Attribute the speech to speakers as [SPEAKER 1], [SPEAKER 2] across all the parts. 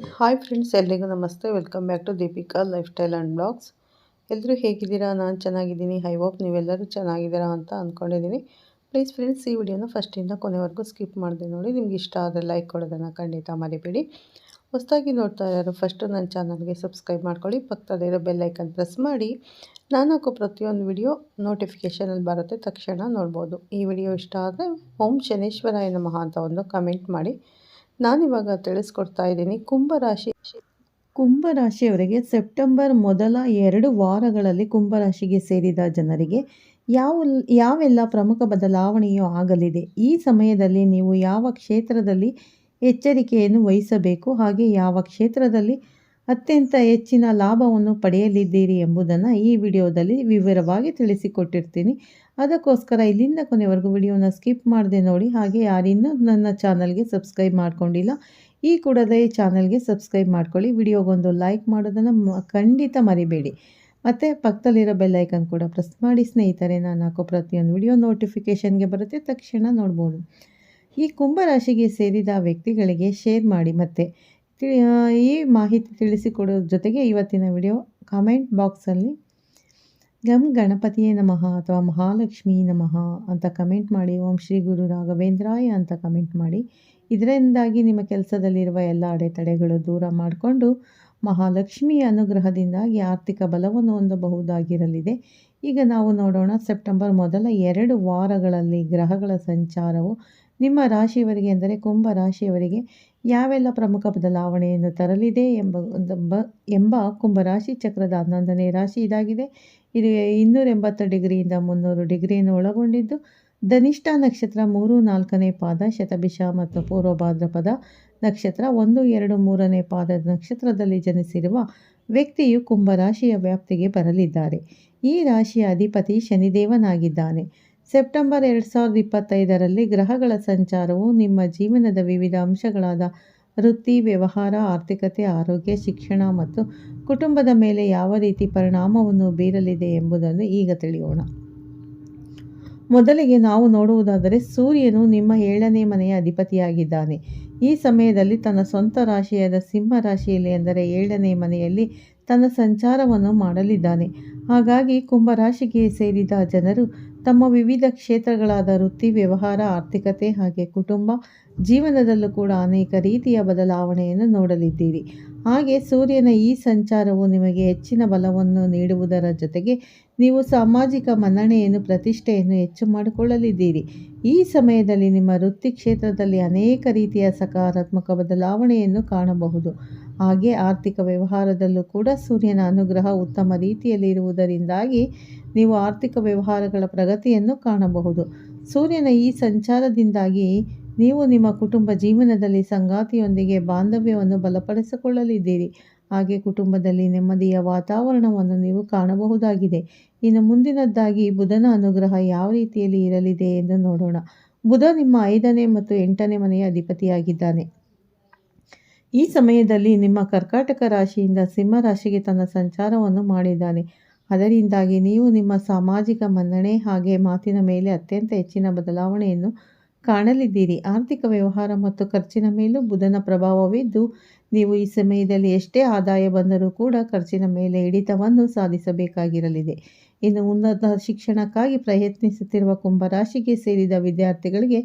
[SPEAKER 1] Hi friends ಎಲ್ರಿಗೂ ನಮಸ್ತೆ. Welcome back to Deepika lifestyle and blogs ಎಲ್ಲರೂ ಹೇಗಿದ್ದೀರಾ? ನಾನು ಚೆನ್ನಾಗಿದ್ದೀನಿ. ಐ ಹೋಪ್ ನೀವೆಲ್ಲರೂ ಚೆನ್ನಾಗಿದ್ದೀರಾ ಅಂತ ಅಂದ್ಕೊಂಡಿದ್ದೀನಿ ಪ್ಲೀಸ್ ಫ್ರೆಂಡ್ಸ್ ಈ ವಿಡಿಯೋನ ಫಸ್ಟಿಂದ ಕೊನೆವರೆಗೂ ಸ್ಕಿಪ್ ಮಾಡಿದೆ ನೋಡಿ. ನಿಮ್ಗೆ ಇಷ್ಟ ಆದರೆ ಲೈಕ್ ಕೊಡೋದನ್ನು ಖಂಡಿತ ಮರಿಬೇಡಿ. ಹೊಸದಾಗಿ ನೋಡ್ತಾ ಇರೋರು ಫಸ್ಟು ನನ್ನ ಚಾನಲ್ಗೆ ಸಬ್ಸ್ಕ್ರೈಬ್ ಮಾಡ್ಕೊಳ್ಳಿ. ಪಕ್ಕದಲ್ಲಿರೋ ಬೆಲ್ಲೈಕನ್ ಪ್ರೆಸ್ ಮಾಡಿ. ನಾನು ಹಾಕೋ ಪ್ರತಿಯೊಂದು ವಿಡಿಯೋ ನೋಟಿಫಿಕೇಷನಲ್ಲಿ ಬರುತ್ತೆ. ತಕ್ಷಣ ನೋಡ್ಬೋದು. ಈ ವಿಡಿಯೋ ಇಷ್ಟ ಆದರೆ ಓಂ ಶನೇಶ್ವರಾಯ ನಮಃ ಅಂತ ಒಂದು ಕಮೆಂಟ್ ಮಾಡಿ. ನಾನಿವಾಗ ತಿಳಿಸ್ಕೊಡ್ತಾ ಇದ್ದೀನಿ. ಕುಂಭರಾಶಿ ಕುಂಭರಾಶಿಯವರಿಗೆ ಸೆಪ್ಟೆಂಬರ್ ಮೊದಲ ಎರಡು ವಾರಗಳಲ್ಲಿ ಕುಂಭರಾಶಿಗೆ ಸೇರಿದ ಜನರಿಗೆ ಯಾವ, ಯಾವೆಲ್ಲ ಪ್ರಮುಖ ಬದಲಾವಣೆಯೂ ಆಗಲಿದೆ. ಈ ಸಮಯದಲ್ಲಿ ನೀವು ಯಾವ ಕ್ಷೇತ್ರದಲ್ಲಿ ಎಚ್ಚರಿಕೆಯನ್ನು ವಹಿಸಬೇಕು ಹಾಗೆ ಯಾವ ಕ್ಷೇತ್ರದಲ್ಲಿ ಅತ್ಯಂತ ಹೆಚ್ಚಿನ ಲಾಭವನ್ನು ಪಡೆಯಲಿದ್ದೀರಿ ಎಂಬುದನ್ನು ಈ ವಿಡಿಯೋದಲ್ಲಿ ವಿವರವಾಗಿ ತಿಳಿಸಿಕೊಟ್ಟಿರ್ತೀನಿ. ಅದಕ್ಕೋಸ್ಕರ ಇಲ್ಲಿಂದ ಕೊನೆವರೆಗೂ ವಿಡಿಯೋನ ಸ್ಕಿಪ್ ಮಾಡದೆ ನೋಡಿ, ಹಾಗೆ ಯಾರಿನ್ನೂ ನನ್ನ ಚಾನಲ್ಗೆ ಸಬ್ಸ್ಕ್ರೈಬ್ ಮಾಡ್ಕೊಂಡಿಲ್ಲ, ಈ ಕೂಡಲೇ ಚಾನಲ್ಗೆ ಸಬ್ಸ್ಕ್ರೈಬ್ ಮಾಡ್ಕೊಳ್ಳಿ. ವಿಡಿಯೋಗೊಂದು ಲೈಕ್ ಮಾಡೋದನ್ನು ಖಂಡಿತ ಮರಿಬೇಡಿ. ಮತ್ತು ಪಕ್ಕದಲ್ಲಿರೋ ಬೆಲ್ಲೈಕನ್ ಕೂಡ ಪ್ರೆಸ್ ಮಾಡಿ. ಸ್ನೇಹಿತರೆ, ನಾನು ಹಾಕೋ ಪ್ರತಿಯೊಂದು ವಿಡಿಯೋ ನೋಟಿಫಿಕೇಷನ್ಗೆ ಬರುತ್ತೆ. ತಕ್ಷಣ ನೋಡ್ಬೋದು. ಈ ಕುಂಭರಾಶಿಗೆ ಸೇರಿದ ವ್ಯಕ್ತಿಗಳಿಗೆ ಶೇರ್ ಮಾಡಿ. ಮತ್ತು ಈ ಮಾಹಿತಿ ತಿಳಿಸಿಕೊಡೋದ್ರ ಜೊತೆಗೆ ಇವತ್ತಿನ ವಿಡಿಯೋ ಕಾಮೆಂಟ್ ಬಾಕ್ಸಲ್ಲಿ, ಗಮ್ ಗಣಪತಿಯೇ ನಮಃ ಅಥವಾ ಮಹಾಲಕ್ಷ್ಮೀ ನಮಃ ಅಂತ ಕಮೆಂಟ್ ಮಾಡಿ, ಓಂ ಶ್ರೀ ಗುರು ರಾಘವೇಂದ್ರಾಯ ಅಂತ ಕಮೆಂಟ್ ಮಾಡಿ. ಇದರಿಂದಾಗಿ ನಿಮ್ಮ ಕೆಲಸದಲ್ಲಿರುವ ಎಲ್ಲ ಅಡೆತಡೆಗಳು ದೂರ ಮಾಡಿಕೊಂಡು ಮಹಾಲಕ್ಷ್ಮಿಯ ಅನುಗ್ರಹದಿಂದಾಗಿ ಆರ್ಥಿಕ ಬಲವನ್ನು ಹೊಂದಬಹುದಾಗಿರಲಿದೆ. ಈಗ ನಾವು ನೋಡೋಣ, ಸೆಪ್ಟೆಂಬರ್ ಮೊದಲ ಎರಡು ವಾರಗಳಲ್ಲಿ ಗ್ರಹಗಳ ಸಂಚಾರವು ನಿಮ್ಮ ರಾಶಿಯವರಿಗೆ ಅಂದರೆ ಕುಂಭ ರಾಶಿಯವರಿಗೆ ಯಾವೆಲ್ಲ ಪ್ರಮುಖ ಬದಲಾವಣೆಯನ್ನು ತರಲಿದೆ ಎಂಬ ಎಂಬ ಕುಂಭರಾಶಿ ಚಕ್ರದ ಹನ್ನೊಂದನೇ ರಾಶಿ ಇದಾಗಿದೆ. ಇದು ಇನ್ನೂರ ಎಂಬತ್ತು ಡಿಗ್ರಿಯಿಂದ ಮುನ್ನೂರು ಡಿಗ್ರಿಯನ್ನು ಒಳಗೊಂಡಿದ್ದು, ಧನಿಷ್ಠ ನಕ್ಷತ್ರ ಮೂರು, ನಾಲ್ಕನೇ ಪಾದ, ಶತಭಿಷ ಮತ್ತು ಪೂರ್ವ ಭಾದ್ರಪದ ನಕ್ಷತ್ರ ಒಂದು, ಎರಡು, ಮೂರನೇ ಪಾದದ ನಕ್ಷತ್ರದಲ್ಲಿ ಜನಿಸಿರುವ ವ್ಯಕ್ತಿಯು ಕುಂಭರಾಶಿಯ ವ್ಯಾಪ್ತಿಗೆ ಬರಲಿದ್ದಾರೆ. ಈ ರಾಶಿಯ ಅಧಿಪತಿ ಶನಿದೇವನಾಗಿದ್ದಾನೆ. ಸೆಪ್ಟೆಂಬರ್ ಎರಡು ಸಾವಿರದ ಇಪ್ಪತ್ತೈದರಲ್ಲಿ ಗ್ರಹಗಳ ಸಂಚಾರವು ನಿಮ್ಮ ಜೀವನದ ವಿವಿಧ ಅಂಶಗಳಾದ ವೃತ್ತಿ, ವ್ಯವಹಾರ, ಆರ್ಥಿಕತೆ, ಆರೋಗ್ಯ, ಶಿಕ್ಷಣ ಮತ್ತು ಕುಟುಂಬದ ಮೇಲೆ ಯಾವ ರೀತಿ ಪರಿಣಾಮವನ್ನು ಬೀರಲಿದೆ ಎಂಬುದನ್ನು ಈಗ ತಿಳಿಯೋಣ. ಮೊದಲಿಗೆ ನಾವು ನೋಡುವುದಾದರೆ ಸೂರ್ಯನು ನಿಮ್ಮ ಏಳನೇ ಮನೆಯ ಅಧಿಪತಿಯಾಗಿದ್ದಾನೆ. ಈ ಸಮಯದಲ್ಲಿ ತನ್ನ ಸ್ವಂತ ರಾಶಿಯಾದ ಸಿಂಹ ರಾಶಿಯಲ್ಲಿ ಎಂದರೆ ಏಳನೇ ಮನೆಯಲ್ಲಿ ತನ್ನ ಸಂಚಾರವನ್ನು ಮಾಡಲಿದ್ದಾನೆ. ಹಾಗಾಗಿ ಕುಂಭರಾಶಿಗೆ ಸೇರಿದ ಜನರು ತಮ್ಮ ವಿವಿಧ ಕ್ಷೇತ್ರಗಳಾದ ವೃತ್ತಿ, ವ್ಯವಹಾರ, ಆರ್ಥಿಕತೆ ಹಾಗೆ ಕುಟುಂಬ ಜೀವನದಲ್ಲೂ ಕೂಡ ಅನೇಕ ರೀತಿಯ ಬದಲಾವಣೆಯನ್ನು ನೋಡಲಿದ್ದೀರಿ. ಹಾಗೆ ಸೂರ್ಯನ ಈ ಸಂಚಾರವು ನಿಮಗೆ ಹೆಚ್ಚಿನ ಬಲವನ್ನು ನೀಡುವುದರ ಜೊತೆಗೆ ನೀವು ಸಾಮಾಜಿಕ ಮನ್ನಣೆಯನ್ನು, ಪ್ರತಿಷ್ಠೆಯನ್ನು ಹೆಚ್ಚು ಮಾಡಿಕೊಳ್ಳಲಿದ್ದೀರಿ. ಈ ಸಮಯದಲ್ಲಿ ನಿಮ್ಮ ವೃತ್ತಿ ಕ್ಷೇತ್ರದಲ್ಲಿ ಅನೇಕ ರೀತಿಯ ಸಕಾರಾತ್ಮಕ ಬದಲಾವಣೆಯನ್ನು ಕಾಣಬಹುದು. ಹಾಗೆ ಆರ್ಥಿಕ ವ್ಯವಹಾರದಲ್ಲೂ ಕೂಡ ಸೂರ್ಯನ ಅನುಗ್ರಹ ಉತ್ತಮ ರೀತಿಯಲ್ಲಿ ಇರುವುದರಿಂದಾಗಿ ನೀವು ಆರ್ಥಿಕ ವ್ಯವಹಾರಗಳ ಪ್ರಗತಿಯನ್ನು ಕಾಣಬಹುದು. ಸೂರ್ಯನ ಈ ಸಂಚಾರದಿಂದಾಗಿ ನೀವು ನಿಮ್ಮ ಕುಟುಂಬ ಜೀವನದಲ್ಲಿ ಸಂಗಾತಿಯೊಂದಿಗೆ ಬಾಂಧವ್ಯವನ್ನು ಬಲಪಡಿಸಿಕೊಳ್ಳಲಿದ್ದೀರಿ. ಹಾಗೆ ಕುಟುಂಬದಲ್ಲಿ ನೆಮ್ಮದಿಯ ವಾತಾವರಣವನ್ನು ನೀವು ಕಾಣಬಹುದಾಗಿದೆ. ಇನ್ನು ಮುಂದಿನದ್ದಾಗಿ ಬುಧನ ಅನುಗ್ರಹ ಯಾವ ರೀತಿಯಲ್ಲಿ ಇರಲಿದೆ ಎಂದು ನೋಡೋಣ. ಬುಧ ನಿಮ್ಮ ಐದನೇ ಮತ್ತು ಎಂಟನೇ ಮನೆಯ ಅಧಿಪತಿಯಾಗಿದ್ದಾನೆ. ಈ ಸಮಯದಲ್ಲಿ ನಿಮ್ಮ ಕರ್ಕಾಟಕ ರಾಶಿಯಿಂದ ಸಿಂಹ ರಾಶಿಗೆ ತನ್ನ ಸಂಚಾರವನ್ನು ಮಾಡಿದ್ದಾನೆ. ಅದರಿಂದಾಗಿ ನೀವು ನಿಮ್ಮ ಸಾಮಾಜಿಕ ಮನ್ನಣೆ ಹಾಗೆ ಮಾತಿನ ಮೇಲೆ ಅತ್ಯಂತ ಹೆಚ್ಚಿನ ಬದಲಾವಣೆಯನ್ನು ಕಾಣಲಿದ್ದೀರಿ. ಆರ್ಥಿಕ ವ್ಯವಹಾರ ಮತ್ತು ಖರ್ಚಿನ ಮೇಲೂ ಬುಧನ ಪ್ರಭಾವವಿದ್ದು, ನೀವು ಈ ಸಮಯದಲ್ಲಿ ಎಷ್ಟೇ ಆದಾಯ ಬಂದರೂ ಕೂಡ ಖರ್ಚಿನ ಮೇಲೆ ಹಿಡಿತವನ್ನು ಸಾಧಿಸಬೇಕಾಗಿರಲಿದೆ. ಇನ್ನು ಉನ್ನತ ಶಿಕ್ಷಣಕ್ಕಾಗಿ ಪ್ರಯತ್ನಿಸುತ್ತಿರುವ ಕುಂಭರಾಶಿಗೆ ಸೇರಿದ ವಿದ್ಯಾರ್ಥಿಗಳಿಗೆ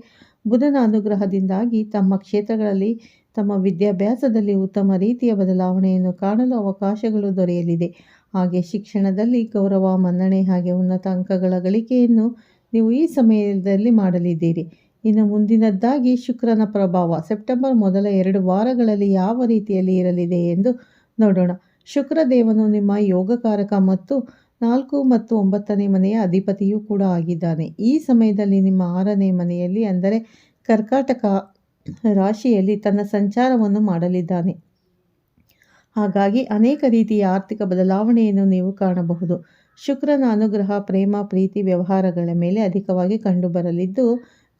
[SPEAKER 1] ಬುಧನ ಅನುಗ್ರಹದಿಂದಾಗಿ ತಮ್ಮ ಕ್ಷೇತ್ರಗಳಲ್ಲಿ, ತಮ್ಮ ವಿದ್ಯಾಭ್ಯಾಸದಲ್ಲಿ ಉತ್ತಮ ರೀತಿಯ ಬದಲಾವಣೆಯನ್ನು ಕಾಣಲು ಅವಕಾಶಗಳು ದೊರೆಯಲಿದೆ. ಹಾಗೆ ಶಿಕ್ಷಣದಲ್ಲಿ ಗೌರವ, ಮನ್ನಣೆ ಹಾಗೆ ಉನ್ನತ ಅಂಕಗಳ ಗಳಿಕೆಯನ್ನು ನೀವು ಈ ಸಮಯದಲ್ಲಿ ಮಾಡಲಿದ್ದೀರಿ. ಇನ್ನು ಮುಂದಿನದ್ದಾಗಿ ಶುಕ್ರನ ಪ್ರಭಾವ. ಸೆಪ್ಟೆಂಬರ್ ಮೊದಲ ಎರಡು ವಾರಗಳಲ್ಲಿ ಯಾವ ರೀತಿಯಲ್ಲಿ ಇರಲಿದೆ ಎಂದು ನೋಡೋಣ. ಶುಕ್ರದೇವನು ನಿಮ್ಮ ಯೋಗಕಾರಕ ಮತ್ತು ನಾಲ್ಕು ಮತ್ತು ಒಂಬತ್ತನೇ ಮನೆಯ ಅಧಿಪತಿಯೂ ಕೂಡ ಆಗಿದ್ದಾನೆ. ಈ ಸಮಯದಲ್ಲಿ ನಿಮ್ಮ ಆರನೇ ಮನೆಯಲ್ಲಿ ಅಂದರೆ ಕರ್ಕಾಟಕ ರಾಶಿಯಲ್ಲಿ ತನ್ನ ಸಂಚಾರವನ್ನು ಮಾಡಲಿದ್ದಾನೆ. ಹಾಗಾಗಿ ಅನೇಕ ರೀತಿಯ ಆರ್ಥಿಕ ಬದಲಾವಣೆಯನ್ನು ನೀವು ಕಾಣಬಹುದು. ಶುಕ್ರನ ಅನುಗ್ರಹ, ಪ್ರೇಮ, ಪ್ರೀತಿ ವ್ಯವಹಾರಗಳ ಮೇಲೆ ಅಧಿಕವಾಗಿ ಕಂಡುಬರಲಿದ್ದು,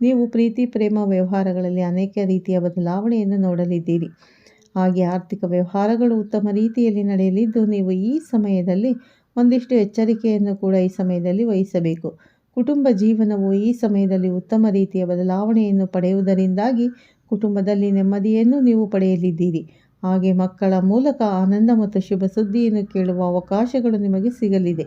[SPEAKER 1] ನೀವು ಪ್ರೀತಿ, ಪ್ರೇಮ ವ್ಯವಹಾರಗಳಲ್ಲಿ ಅನೇಕ ರೀತಿಯ ಬದಲಾವಣೆಯನ್ನು ನೋಡಲಿದ್ದೀರಿ. ಹಾಗೆ ಆರ್ಥಿಕ ವ್ಯವಹಾರಗಳು ಉತ್ತಮ ರೀತಿಯಲ್ಲಿ ನಡೆಯಲಿದ್ದು, ನೀವು ಈ ಸಮಯದಲ್ಲಿ ಒಂದಿಷ್ಟು ಎಚ್ಚರಿಕೆಯನ್ನು ಕೂಡ ಈ ಸಮಯದಲ್ಲಿ ವಹಿಸಬೇಕು. ಕುಟುಂಬ ಜೀವನವು ಈ ಸಮಯದಲ್ಲಿ ಉತ್ತಮ ರೀತಿಯ ಬದಲಾವಣೆಯನ್ನು ಪಡೆಯುವುದರಿಂದಾಗಿ ಕುಟುಂಬದಲ್ಲಿ ನೆಮ್ಮದಿಯನ್ನು ನೀವು ಪಡೆಯಲಿದ್ದೀರಿ. ಹಾಗೆ ಮಕ್ಕಳ ಮೂಲಕ ಆನಂದ ಮತ್ತು ಶುಭ ಸುದ್ದಿಯನ್ನು ಕೇಳುವ ಅವಕಾಶಗಳು ನಿಮಗೆ ಸಿಗಲಿದೆ.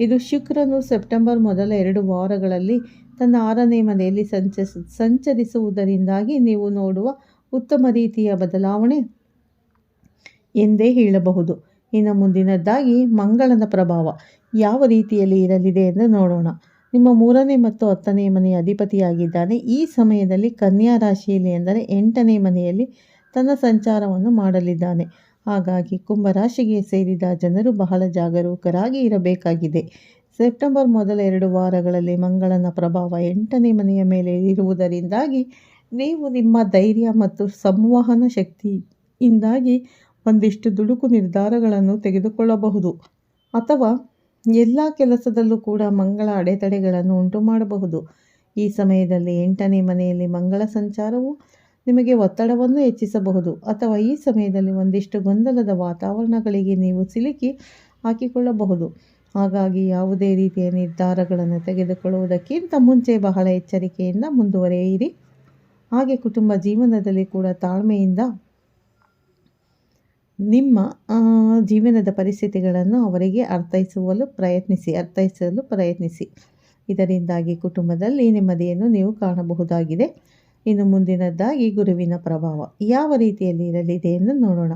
[SPEAKER 1] ಇದು ಶುಕ್ರನು ಸೆಪ್ಟೆಂಬರ್ ಮೊದಲ ಎರಡು ವಾರಗಳಲ್ಲಿ ತನ್ನ ಆರನೇ ಮನೆಯಲ್ಲಿ ಸಂಚರಿಸ ಸಂಚರಿಸುವುದರಿಂದಾಗಿ ನೀವು ನೋಡುವ ಉತ್ತಮ ರೀತಿಯ ಬದಲಾವಣೆ ಎಂದೇ ಹೇಳಬಹುದು. ಇನ್ನು ಮುಂದಿನದ್ದಾಗಿ ಮಂಗಳನ ಪ್ರಭಾವ. ಯಾವ ರೀತಿಯಲ್ಲಿ ಇರಲಿದೆ ಎಂದು ನೋಡೋಣ. ನಿಮ್ಮ ಮೂರನೇ ಮತ್ತು ಹತ್ತನೇ ಮನೆಯ ಅಧಿಪತಿಯಾಗಿದ್ದಾನೆ. ಈ ಸಮಯದಲ್ಲಿ ಕನ್ಯಾ ರಾಶಿಯಲ್ಲಿ ಎಂದರೆ ಎಂಟನೇ ಮನೆಯಲ್ಲಿ ತನ್ನ ಸಂಚಾರವನ್ನು ಮಾಡಲಿದ್ದಾನೆ. ಹಾಗಾಗಿ ಕುಂಭರಾಶಿಗೆ ಸೇರಿದ ಜನರು ಬಹಳ ಜಾಗರೂಕರಾಗಿ ಇರಬೇಕಾಗಿದೆ. ಸೆಪ್ಟೆಂಬರ್ ಮೊದಲ ಎರಡು ವಾರಗಳಲ್ಲಿ ಮಂಗಳನ ಪ್ರಭಾವ ಎಂಟನೇ ಮನೆಯ ಮೇಲೆ ಇರುವುದರಿಂದಾಗಿ ನೀವು ನಿಮ್ಮ ಧೈರ್ಯ ಮತ್ತು ಸಂವಹನ ಶಕ್ತಿಯಿಂದಾಗಿ ಒಂದಿಷ್ಟು ದುಡುಕು ನಿರ್ಧಾರಗಳನ್ನು ತೆಗೆದುಕೊಳ್ಳಬಹುದು. ಅಥವಾ ಎಲ್ಲ ಕೆಲಸದಲ್ಲೂ ಕೂಡ ಮಂಗಳ ಅಡೆತಡೆಗಳನ್ನು ಉಂಟು ಮಾಡಬಹುದು ಈ ಸಮಯದಲ್ಲಿ ಎಂಟನೇ ಮನೆಯಲ್ಲಿ ಮಂಗಳ ಸಂಚಾರವು ನಿಮಗೆ ಒತ್ತಡವನ್ನು ಹೆಚ್ಚಿಸಬಹುದು ಅಥವಾ ಈ ಸಮಯದಲ್ಲಿ ಒಂದಿಷ್ಟು ಗೊಂದಲದ ವಾತಾವರಣಗಳಿಗೆ ನೀವು ಸಿಲುಕಿ ಹಾಕಿಕೊಳ್ಳಬಹುದು. ಹಾಗಾಗಿ ಯಾವುದೇ ರೀತಿಯ ನಿರ್ಧಾರಗಳನ್ನು ತೆಗೆದುಕೊಳ್ಳುವುದಕ್ಕಿಂತ ಮುಂಚೆ ಬಹಳ ಎಚ್ಚರಿಕೆಯಿಂದ ಮುಂದುವರೆಯಿರಿ. ಹಾಗೆ ಕುಟುಂಬ ಜೀವನದಲ್ಲಿ ಕೂಡ ತಾಳ್ಮೆಯಿಂದ ನಿಮ್ಮ ಜೀವನದ ಪರಿಸ್ಥಿತಿಗಳನ್ನು ಅವರಿಗೆ ಅರ್ಥೈಸುವಲು ಪ್ರಯತ್ನಿಸಿ, ಅರ್ಥೈಸಲು ಪ್ರಯತ್ನಿಸಿ. ಇದರಿಂದಾಗಿ ಕುಟುಂಬದಲ್ಲಿ ನೆಮ್ಮದಿಯನ್ನು ನೀವು ಕಾಣಬಹುದಾಗಿದೆ. ಇನ್ನು ಮುಂದಿನದ್ದಾಗಿ ಗುರುವಿನ ಪ್ರಭಾವ ಯಾವ ರೀತಿಯಲ್ಲಿ ಇರಲಿದೆ ಎಂದು ನೋಡೋಣ.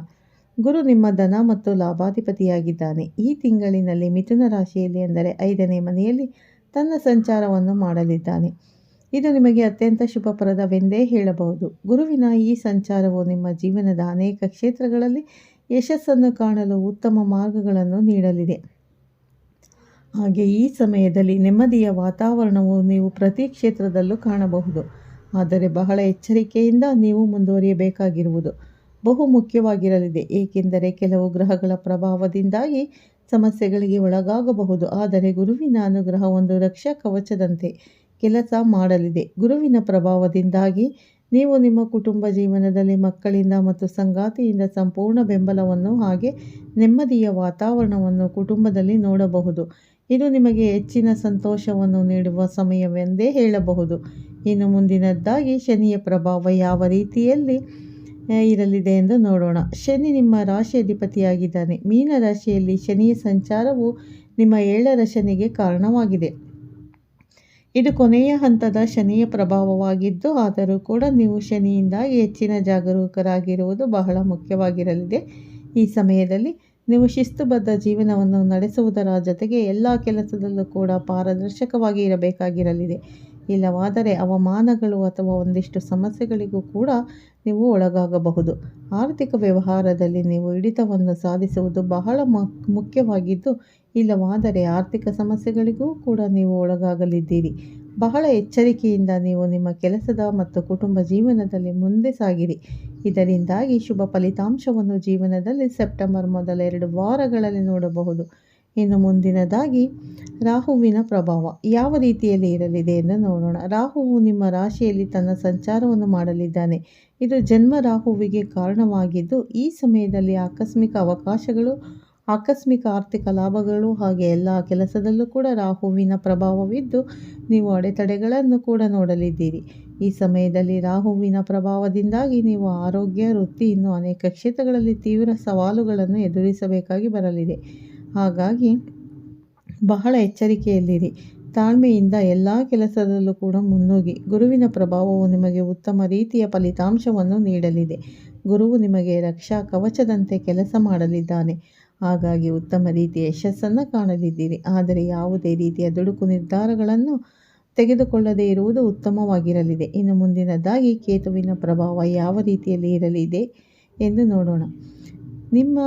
[SPEAKER 1] ಗುರು ನಿಮ್ಮ ಧನ ಮತ್ತು ಲಾಭಾಧಿಪತಿಯಾಗಿದ್ದಾನೆ. ಈ ತಿಂಗಳಿನಲ್ಲಿ ಮಿಥುನ ರಾಶಿಯಲ್ಲಿ ಅಂದರೆ ಐದನೇ ಮನೆಯಲ್ಲಿ ತನ್ನ ಸಂಚಾರವನ್ನು ಮಾಡಲಿದ್ದಾನೆ. ಇದು ನಿಮಗೆ ಅತ್ಯಂತ ಶುಭಪ್ರದವೆಂದೇ ಹೇಳಬಹುದು. ಗುರುವಿನ ಈ ಸಂಚಾರವು ನಿಮ್ಮ ಜೀವನದ ಅನೇಕ ಕ್ಷೇತ್ರಗಳಲ್ಲಿ ಯಶಸ್ಸನ್ನು ಕಾಣಲು ಉತ್ತಮ ಮಾರ್ಗಗಳನ್ನು ನೀಡಲಿದೆ. ಹಾಗೆ ಈ ಸಮಯದಲ್ಲಿ ನೆಮ್ಮದಿಯ ವಾತಾವರಣವು ನೀವು ಪ್ರತಿ ಕ್ಷೇತ್ರದಲ್ಲೂ ಕಾಣಬಹುದು. ಆದರೆ ಬಹಳ ಎಚ್ಚರಿಕೆಯಿಂದ ನೀವು ಮುಂದುವರಿಯಬೇಕಾಗಿರುವುದು ಬಹು ಮುಖ್ಯವಾಗಿರಲಿದೆ. ಏಕೆಂದರೆ ಕೆಲವು ಗ್ರಹಗಳ ಪ್ರಭಾವದಿಂದಾಗಿ ಸಮಸ್ಯೆಗಳಿಗೆ ಒಳಗಾಗಬಹುದು. ಆದರೆ ಗುರುವಿನ ಅನುಗ್ರಹ ಒಂದು ರಕ್ಷಾ ಕವಚದಂತೆ ಕೆಲಸ ಮಾಡಲಿದೆ. ಗುರುವಿನ ಪ್ರಭಾವದಿಂದಾಗಿ ನೀವು ನಿಮ್ಮ ಕುಟುಂಬ ಜೀವನದಲ್ಲಿ ಮಕ್ಕಳಿಂದ ಮತ್ತು ಸಂಗಾತಿಯಿಂದ ಸಂಪೂರ್ಣ ಬೆಂಬಲವನ್ನು ಹಾಗೆ ನೆಮ್ಮದಿಯ ವಾತಾವರಣವನ್ನು ಕುಟುಂಬದಲ್ಲಿ ನೋಡಬಹುದು. ಇದು ನಿಮಗೆ ಹೆಚ್ಚಿನ ಸಂತೋಷವನ್ನು ನೀಡುವ ಸಮಯವೆಂದೇ ಹೇಳಬಹುದು. ಇನ್ನು ಮುಂದಿನದ್ದಾಗಿ ಶನಿಯ ಪ್ರಭಾವ ಯಾವ ರೀತಿಯಲ್ಲಿ ಇರಲಿದೆ ಎಂದು ನೋಡೋಣ. ಶನಿ ನಿಮ್ಮ ರಾಶಿ ಅಧಿಪತಿಯಾಗಿದ್ದಾನೆ ಮೀನ ರಾಶಿಯಲ್ಲಿ ಶನಿಯ ಸಂಚಾರವು ನಿಮ್ಮ ಏಳರ ಶನಿಗೆ ಕಾರಣವಾಗಿದೆ. ಇದು ಕೊನೆಯ ಹಂತದ ಶನಿಯ ಪ್ರಭಾವವಾಗಿದ್ದು, ಆದರೂ ಕೂಡ ನೀವು ಶನಿಯಿಂದಾಗಿ ಹೆಚ್ಚಿನ ಜಾಗರೂಕರಾಗಿರುವುದು ಬಹಳ ಮುಖ್ಯವಾಗಿರಲಿದೆ. ಈ ಸಮಯದಲ್ಲಿ ನೀವು ಶಿಸ್ತುಬದ್ಧ ಜೀವನವನ್ನು ನಡೆಸುವುದರ ಜೊತೆಗೆ ಎಲ್ಲ ಕೆಲಸದಲ್ಲೂ ಕೂಡ ಪಾರದರ್ಶಕವಾಗಿ ಇರಬೇಕಾಗಿರಲಿದೆ. ಇಲ್ಲವಾದರೆ ಅವಮಾನಗಳು ಅಥವಾ ಒಂದಿಷ್ಟು ಸಮಸ್ಯೆಗಳಿಗೂ ಕೂಡ ನೀವು ಒಳಗಾಗಬಹುದು. ಆರ್ಥಿಕ ವ್ಯವಹಾರದಲ್ಲಿ ನೀವು ಹಿಡಿತವನ್ನು ಸಾಧಿಸುವುದು ಬಹಳ ಮುಖ್ಯವಾಗಿದ್ದು, ಇಲ್ಲವಾದರೆ ಆರ್ಥಿಕ ಸಮಸ್ಯೆಗಳಿಗೂ ಕೂಡ ನೀವು ಒಳಗಾಗಲಿದ್ದೀರಿ. ಬಹಳ ಎಚ್ಚರಿಕೆಯಿಂದ ನೀವು ನಿಮ್ಮ ಕೆಲಸದ ಮತ್ತು ಕುಟುಂಬ ಜೀವನದಲ್ಲಿ ಮುಂದೆ ಸಾಗಿರಿ. ಇದರಿಂದಾಗಿ ಶುಭ ಫಲಿತಾಂಶವನ್ನು ಜೀವನದಲ್ಲಿ ಸೆಪ್ಟೆಂಬರ್ ಮೊದಲ ಎರಡು ವಾರಗಳಲ್ಲಿ ನೋಡಬಹುದು. ಇನ್ನು ಮುಂದಿನದಾಗಿ, ರಾಹುವಿನ ಪ್ರಭಾವ ಯಾವ ರೀತಿಯಲ್ಲಿ ಇರಲಿದೆ ಎಂದು ನೋಡೋಣ. ರಾಹುವು ನಿಮ್ಮ ರಾಶಿಯಲ್ಲಿ ತನ್ನ ಸಂಚಾರವನ್ನು ಮಾಡಲಿದ್ದಾನೆ. ಇದು ಜನ್ಮ ರಾಹುವಿಗೆ ಕಾರಣವಾಗಿದ್ದು, ಈ ಸಮಯದಲ್ಲಿ ಆಕಸ್ಮಿಕ ಅವಕಾಶಗಳು ಆಕಸ್ಮಿಕ ಆರ್ಥಿಕ ಲಾಭಗಳು ಹಾಗೆ ಎಲ್ಲ ಕೆಲಸದಲ್ಲೂ ಕೂಡ ರಾಹುವಿನ ಪ್ರಭಾವವಿದ್ದು ನೀವು ಅಡೆತಡೆಗಳನ್ನು ಕೂಡ ನೋಡಲಿದ್ದೀರಿ. ಈ ಸಮಯದಲ್ಲಿ ರಾಹುವಿನ ಪ್ರಭಾವದಿಂದಾಗಿ ನೀವು ಆರೋಗ್ಯ, ವೃತ್ತಿ ಇನ್ನೂ ಅನೇಕ ಕ್ಷೇತ್ರಗಳಲ್ಲಿ ತೀವ್ರ ಸವಾಲುಗಳನ್ನು ಎದುರಿಸಬೇಕಾಗಿ ಬರಲಿದೆ. ಹಾಗಾಗಿ ಬಹಳ ಎಚ್ಚರಿಕೆಯಲ್ಲಿರಿ. ತಾಳ್ಮೆಯಿಂದ ಎಲ್ಲ ಕೆಲಸದಲ್ಲೂ ಕೂಡ ಮುನ್ನುಗ್ಗಿ. ಗುರುವಿನ ಪ್ರಭಾವವು ನಿಮಗೆ ಉತ್ತಮ ರೀತಿಯ ಫಲಿತಾಂಶವನ್ನು ನೀಡಲಿದೆ. ಗುರುವು ನಿಮಗೆ ರಕ್ಷಾ ಕವಚದಂತೆ ಕೆಲಸ ಮಾಡಲಿದ್ದಾನೆ. ಹಾಗಾಗಿ ಉತ್ತಮ ರೀತಿಯ ಯಶಸ್ಸನ್ನು ಕಾಣಲಿದ್ದೀರಿ. ಆದರೆ ಯಾವುದೇ ರೀತಿಯ ದುಡುಕು ನಿರ್ಧಾರಗಳನ್ನು ತೆಗೆದುಕೊಳ್ಳದೇ ಇರುವುದು ಉತ್ತಮವಾಗಿರಲಿದೆ. ಇನ್ನು ಮುಂದಿನದಾಗಿ ಕೇತುವಿನ ಪ್ರಭಾವ ಯಾವ ರೀತಿಯಲ್ಲಿ ಇರಲಿದೆ ಎಂದು ನೋಡೋಣ. ನಿಮ್ಮ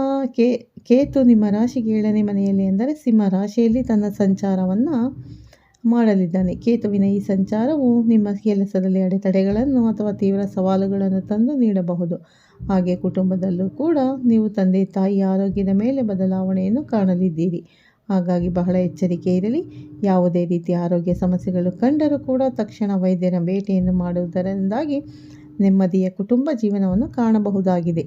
[SPEAKER 1] ಕೇತು ನಿಮ್ಮ ರಾಶಿಗೆ ಏಳನೇ ಮನೆಯಲ್ಲಿ ಅಂದರೆ ಸಿಂಹ ರಾಶಿಯಲ್ಲಿ ತನ್ನ ಸಂಚಾರವನ್ನು ಮಾಡಲಿದ್ದಾನೆ. ಕೇತುವಿನ ಈ ಸಂಚಾರವು ನಿಮ್ಮ ಕೆಲಸದಲ್ಲಿ ಅಡೆತಡೆಗಳನ್ನು ಅಥವಾ ತೀವ್ರ ಸವಾಲುಗಳನ್ನು ತಂದು ನೀಡಬಹುದು. ಹಾಗೆ ಕುಟುಂಬದಲ್ಲೂ ಕೂಡ ನೀವು ತಂದೆ ತಾಯಿ ಆರೋಗ್ಯದ ಮೇಲೆ ಬದಲಾವಣೆಯನ್ನು ಕಾಣಲಿದ್ದೀರಿ. ಹಾಗಾಗಿ ಬಹಳ ಎಚ್ಚರಿಕೆ ಇರಲಿ. ಯಾವುದೇ ರೀತಿಯ ಆರೋಗ್ಯ ಸಮಸ್ಯೆಗಳು ಕಂಡರೂ ಕೂಡ ತಕ್ಷಣ ವೈದ್ಯರ ಭೇಟಿಯನ್ನು ಮಾಡುವುದರಿಂದಾಗಿ ನೆಮ್ಮದಿಯ ಕುಟುಂಬ ಜೀವನವನ್ನು ಕಾಣಬಹುದಾಗಿದೆ.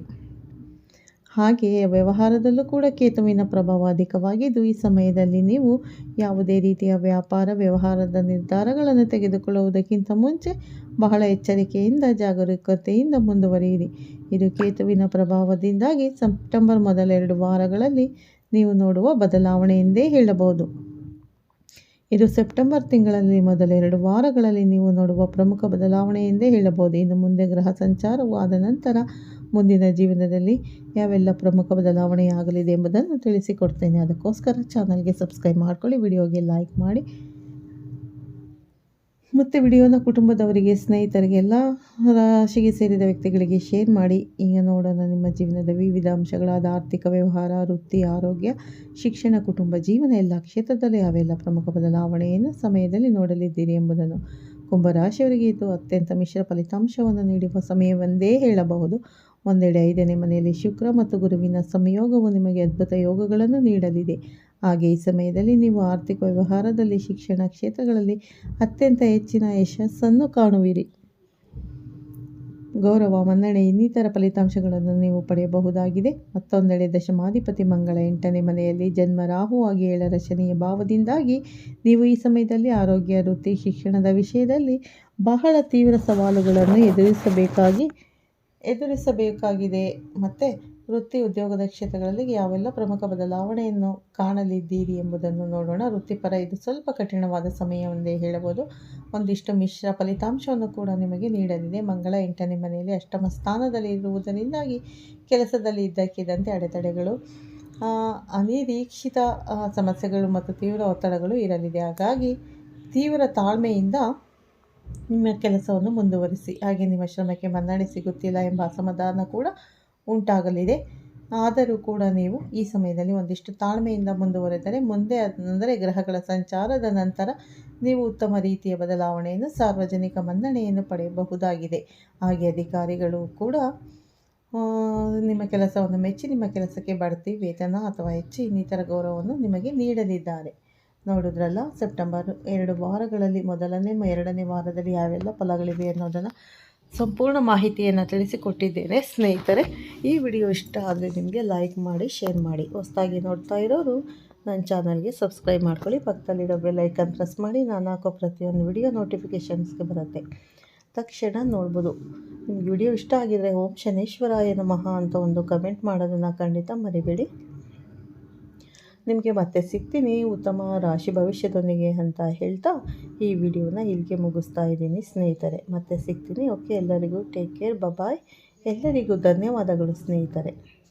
[SPEAKER 1] ಹಾಗೆಯೇ ವ್ಯವಹಾರದಲ್ಲೂ ಕೂಡ ಕೇತುವಿನ ಪ್ರಭಾವ ಅಧಿಕವಾಗಿದ್ದು, ಈ ಸಮಯದಲ್ಲಿ ನೀವು ಯಾವುದೇ ರೀತಿಯ ವ್ಯಾಪಾರ, ವ್ಯವಹಾರದ ನಿರ್ಧಾರಗಳನ್ನು ತೆಗೆದುಕೊಳ್ಳುವುದಕ್ಕಿಂತ ಮುಂಚೆ ಬಹಳ ಎಚ್ಚರಿಕೆಯಿಂದ, ಜಾಗರೂಕತೆಯಿಂದ ಮುಂದುವರಿಯಿರಿ. ಇದು ಕೇತುವಿನ ಪ್ರಭಾವದಿಂದಾಗಿ ಸೆಪ್ಟೆಂಬರ್ ಮೊದಲ ಎರಡು ವಾರಗಳಲ್ಲಿ ನೀವು ನೋಡುವ ಬದಲಾವಣೆ ಎಂದೇ ಹೇಳಬಹುದು. ಇದು ಸೆಪ್ಟೆಂಬರ್ ತಿಂಗಳಲ್ಲಿ ಮೊದಲ ಎರಡು ವಾರಗಳಲ್ಲಿ ನೀವು ನೋಡುವ ಪ್ರಮುಖ ಬದಲಾವಣೆ ಎಂದೇ ಹೇಳಬಹುದು. ಇನ್ನು ಮುಂದೆ ಗ್ರಹ ಸಂಚಾರವು ಆದ ನಂತರ ಮುಂದಿನ ಜೀವನದಲ್ಲಿ ಯಾವೆಲ್ಲ ಪ್ರಮುಖ ಬದಲಾವಣೆಯಾಗಲಿದೆ ಎಂಬುದನ್ನು ತಿಳಿಸಿಕೊಡ್ತೇನೆ. ಅದಕ್ಕೋಸ್ಕರ ಚಾನಲ್ಗೆ ಸಬ್ಸ್ಕ್ರೈಬ್ ಮಾಡ್ಕೊಳ್ಳಿ, ವಿಡಿಯೋಗೆ ಲೈಕ್ ಮಾಡಿ ಮತ್ತು ವಿಡಿಯೋನ ಕುಟುಂಬದವರಿಗೆ, ಸ್ನೇಹಿತರಿಗೆ, ಎಲ್ಲ ರಾಶಿಗೆ ಸೇರಿದ ವ್ಯಕ್ತಿಗಳಿಗೆ ಶೇರ್ ಮಾಡಿ. ಈಗ ನೋಡೋಣ ನಿಮ್ಮ ಜೀವನದ ವಿವಿಧ ಅಂಶಗಳಾದ ಆರ್ಥಿಕ ವ್ಯವಹಾರ, ವೃತ್ತಿ, ಆರೋಗ್ಯ, ಶಿಕ್ಷಣ, ಕುಟುಂಬ, ಜೀವನ, ಎಲ್ಲ ಕ್ಷೇತ್ರದಲ್ಲಿ ಅವೆಲ್ಲ ಪ್ರಮುಖ ಬದಲಾವಣೆಯನ್ನು ಸಮಯದಲ್ಲಿ ನೋಡಲಿದ್ದೀರಿ ಎಂಬುದನ್ನು ಕುಂಭರಾಶಿಯವರಿಗೆ ಇದು ಅತ್ಯಂತ ಮಿಶ್ರ ಫಲಿತಾಂಶವನ್ನು ನೀಡುವ ಸಮಯವೆಂದೇ ಹೇಳಬಹುದು. ಒಂದೆಡೆ ಐದನೇ ಮನೆಯಲ್ಲಿ ಶುಕ್ರ ಮತ್ತು ಗುರುವಿನ ಸಂಯೋಗವು ನಿಮಗೆ ಅದ್ಭುತ ಯೋಗಗಳನ್ನು ನೀಡಲಿದೆ. ಹಾಗೆ ಈ ಸಮಯದಲ್ಲಿ ನೀವು ಆರ್ಥಿಕ ವ್ಯವಹಾರದಲ್ಲಿ, ಶಿಕ್ಷಣ ಕ್ಷೇತ್ರಗಳಲ್ಲಿ ಅತ್ಯಂತ ಹೆಚ್ಚಿನ ಯಶಸ್ಸನ್ನು ಕಾಣುವಿರಿ. ಗೌರವ, ಮನ್ನಣೆ, ಇನ್ನಿತರ ಫಲಿತಾಂಶಗಳನ್ನು ನೀವು ಪಡೆಯಬಹುದಾಗಿದೆ. ಮತ್ತೊಂದೆಡೆ ದಶಮಾಧಿಪತಿ ಮಂಗಳ ಎಂಟನೇ ಮನೆಯಲ್ಲಿ ಜನ್ಮ ರಾಹುವಾಗಿ ಏಳರ ಶನಿಯ ಭಾವದಿಂದಾಗಿ ನೀವು ಈ ಸಮಯದಲ್ಲಿ ಆರೋಗ್ಯ, ವೃತ್ತಿ, ಶಿಕ್ಷಣದ ವಿಷಯದಲ್ಲಿ ಬಹಳ ತೀವ್ರ ಸವಾಲುಗಳನ್ನು ಎದುರಿಸಬೇಕಾಗಿ, ಎದುರಿಸಬೇಕಾಗಿದೆ. ಮತ್ತು ವೃತ್ತಿ ಉದ್ಯೋಗದ ಕ್ಷೇತ್ರಗಳಲ್ಲಿ ಯಾವೆಲ್ಲ ಪ್ರಮುಖ ಬದಲಾವಣೆಯನ್ನು ಕಾಣಲಿದ್ದೀರಿ ಎಂಬುದನ್ನು ನೋಡೋಣ. ವೃತ್ತಿಪರ ಇದು ಸ್ವಲ್ಪ ಕಠಿಣವಾದ ಸಮಯವೆಂದೇ ಹೇಳಬಹುದು. ಒಂದಿಷ್ಟು ಮಿಶ್ರ ಫಲಿತಾಂಶವನ್ನು ಕೂಡ ನಿಮಗೆ ನೀಡಲಿದೆ. ಮಂಗಳ ಎಂಟನೇ ಮನೆಯಲ್ಲಿ ಅಷ್ಟಮ ಸ್ಥಾನದಲ್ಲಿ ಇರುವುದರಿಂದಾಗಿ ಕೆಲಸದಲ್ಲಿ ಇದ್ದಕ್ಕಿದ್ದಂತೆ ಅಡೆತಡೆಗಳು ಅನಿರೀಕ್ಷಿತ ಸಮಸ್ಯೆಗಳು ಮತ್ತು ತೀವ್ರ ಒತ್ತಡಗಳು ಇರಲಿದೆ. ಹಾಗಾಗಿ ತೀವ್ರ ತಾಳ್ಮೆಯಿಂದ ನಿಮ್ಮ ಕೆಲಸವನ್ನು ಮುಂದುವರಿಸಿ. ಹಾಗೆ ನಿಮ್ಮ ಶ್ರಮಕ್ಕೆ ಮನ್ನಣೆ ಸಿಗುತ್ತಿಲ್ಲ ಎಂಬ ಅಸಮಾಧಾನ ಕೂಡ ಉಂಟಾಗಲಿದೆ. ಆದರೂ ಕೂಡ ನೀವು ಈ ಸಮಯದಲ್ಲಿ ಒಂದಿಷ್ಟು ತಾಳ್ಮೆಯಿಂದ ಮುಂದುವರೆದರೆ, ಮುಂದೆ ಅಂದರೆ ಗ್ರಹಗಳ ಸಂಚಾರದ ನಂತರ ನೀವು ಉತ್ತಮ ರೀತಿಯ ಬದಲಾವಣೆಯನ್ನು, ಸಾರ್ವಜನಿಕ ಮನ್ನಣೆಯನ್ನು ಪಡೆಯಬಹುದಾಗಿದೆ. ಹಾಗೆ ಅಧಿಕಾರಿಗಳು ಕೂಡ ನಿಮ್ಮ ಕೆಲಸವನ್ನು ಮೆಚ್ಚಿ, ನಿಮ್ಮ ಕೆಲಸಕ್ಕೆ ಬಡ್ತಿ, ವೇತನ ಅಥವಾ ಹೆಚ್ಚು ಇನ್ನಿತರ ಗೌರವವನ್ನು ನಿಮಗೆ ನೀಡಲಿದ್ದಾರೆ. ನೋಡಿದ್ರಲ್ಲ, ಸೆಪ್ಟೆಂಬರ್ ಎರಡು ವಾರಗಳಲ್ಲಿ, ಮೊದಲನೇ, ಎರಡನೇ ವಾರದಲ್ಲಿ ಯಾವೆಲ್ಲ ಫಲಗಳಿವೆ ಅನ್ನೋದನ್ನು ಸಂಪೂರ್ಣ ಮಾಹಿತಿಯನ್ನು ತಿಳಿಸಿಕೊಟ್ಟಿದ್ದೇನೆ. ಸ್ನೇಹಿತರೆ, ಈ ವಿಡಿಯೋ ಇಷ್ಟ ಆದರೆ ನಿಮಗೆ ಲೈಕ್ ಮಾಡಿ ಶೇರ್ ಮಾಡಿ. ಹೊಸದಾಗಿ ನೋಡ್ತಾ ಇರೋರು ನನ್ನ ಚಾನಲ್ಗೆ ಸಬ್ಸ್ಕ್ರೈಬ್ ಮಾಡ್ಕೊಳ್ಳಿ. ಪಕ್ಕದಲ್ಲಿರೋ ಬೆಲ್ಲೈಕನ್ ಪ್ರೆಸ್ ಮಾಡಿ, ನಾನು ಹಾಕೋ ಪ್ರತಿಯೊಂದು ವಿಡಿಯೋ ನೋಟಿಫಿಕೇಷನ್ಸ್ಗೆ ಬರುತ್ತೆ. ತಕ್ಷಣ ನೋಡ್ಬೋದು. ನಿಮ್ಗೆ ವಿಡಿಯೋ ಇಷ್ಟ ಆಗಿದರೆ ಓಂ ಶನೇಶ್ವರಾಯ ನಮಃ ಅಂತ ಒಂದು ಕಮೆಂಟ್ ಮಾಡೋದನ್ನು ಖಂಡಿತ ಮರಿಬೇಡಿ. ನಿಮಗೆ ಮತ್ತೆ ಸಿಗ್ತೀನಿ ಉತ್ತಮ ರಾಶಿ ಭವಿಷ್ಯದೊಂದಿಗೆ ಅಂತ ಹೇಳ್ತಾ ಈ ವಿಡಿಯೋನ ಇಲ್ಲಿಗೆ ಮುಗಿಸ್ತಾ ಇದ್ದೀನಿ ಸ್ನೇಹಿತರೆ. ಮತ್ತೆ ಸಿಗ್ತೀನಿ. ಓಕೆ ಎಲ್ಲರಿಗೂ ಟೇಕ್ ಕೇರ್ ಬಬಾಯ್ ಎಲ್ಲರಿಗೂ ಧನ್ಯವಾದಗಳು ಸ್ನೇಹಿತರೆ.